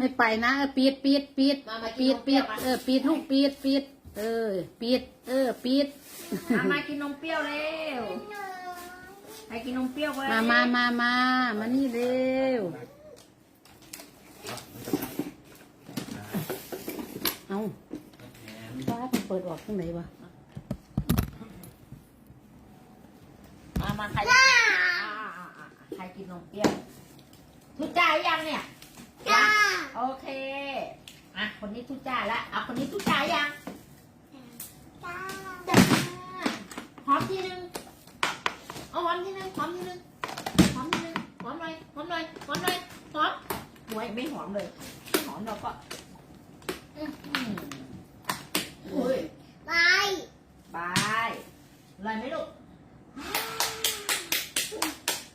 ไม่ไปนะเออปีดปีดปีดมามากิปีนดนมเปรี้ปียวดมาเออปีดลูกปีดปีดเออปีดเออปีดมามากินนมเปรี้ยวเร็วไปกินนมเปรี้ยวไปมามามามามานี่เร็วเอาฟ้ามันเปิดออกตรงไหนวะมามาใครอ่าอ่าอ่าใครกินนมเปรี้ยวทุจ้ายังเนี่ยยังโอเคอะ คนนี้ทุจ้าแล้วเอาคนนี้ทุจ้ายังจ้าหอมทีนึงเอาหอมทีนึงหอมทีนึงหอมทีนึงหอมหน่อยหอมหน่อยหอมหน่อยหอมหวยไม่หอมเลยไม่หอมเราก็อื้อหือโอ้ยไปบายอร่อยไหมลูก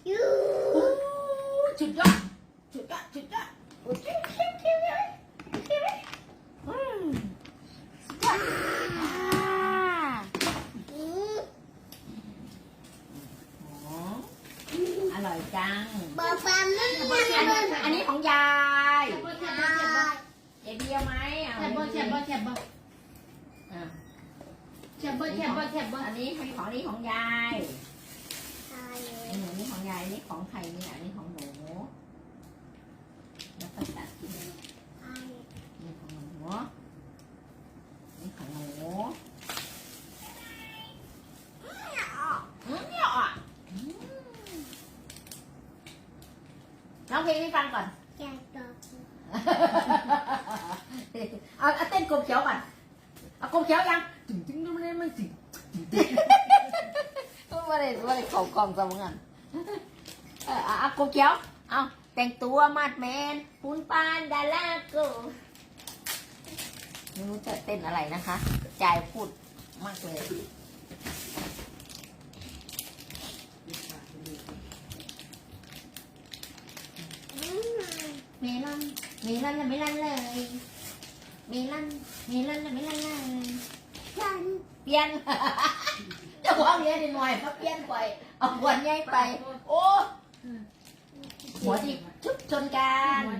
ยูโอ้สุดยอดสุดยอดสุดยอดโอเคโอเคโอเคเลยโอเคเลยอืมสุดยอดอ่า อืม อ๋ออร่อยจัง บอฟันนั่น อัน นะ นี้อันนี้ของยาย ไป ยายเดียวไหมอะ แฉบบ่แฉบบ่แฉบบอะแฉบบ่แฉบบ่แฉบบ่อันนี้ให้ของนี้ของยายอันนี้ของยายอันนี้ของใครเนี่ยอันนี้ของหนูแล้วก็ตัดกินนี่ของหนูนี่ของหนูอืมเนี่ยอะอืมร้องเพลงให้ฟังก่อน เอาเอาเต้นกบเขียวก่อนเอากบเขียวยังถึงถึงไม่ได้ไม่ถึงไม่ได้ไม่ได้เข่ากล่องสมงันเออเอาเอากบเขียวเอาแต่งตัวมาดแมนปุนปานดาราโกไม่รู้จะเต้นอะไรนะคะ ใจพูดมากเลย 15 là 15 là 15 15 là 15 là Pian Pian. Cho quá nghĩa đi ngoài phát pian quậy. Ông quần nhai quậy. Ô. Ủa thì chút chôn can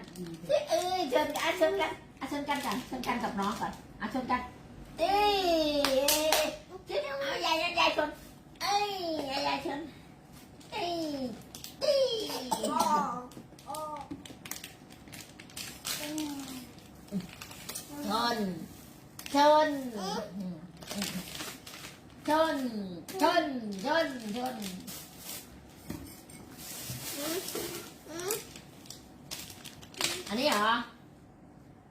Thế ơi chôn can ăn chôn can à chôn can cả chôn can gặp nó rồi à chôn can Đi Chứ nó dài dài dài chôn. Ê dài dài chôn. Ê Đi ชน ชน ชน ชน ชน ชน อันนี้เหรอ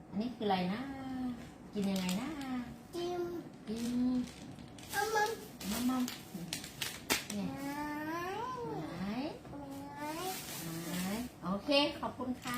อันนี้คืออะไรนะ กินยังไงนะกินกินมัมมัมมัมมมไหนไหนโอเค ขอบคุณค่ะ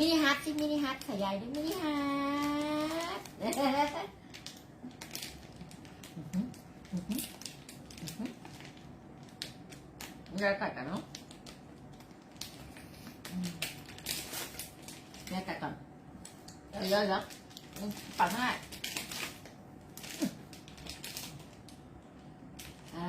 มินิฮาร์ดสิมินิฮาร์ดขยายด้วยมินิฮาร์ดยายกัดกันเนาะยายกัดก่อนเยอะแล้วปัดให้อ่า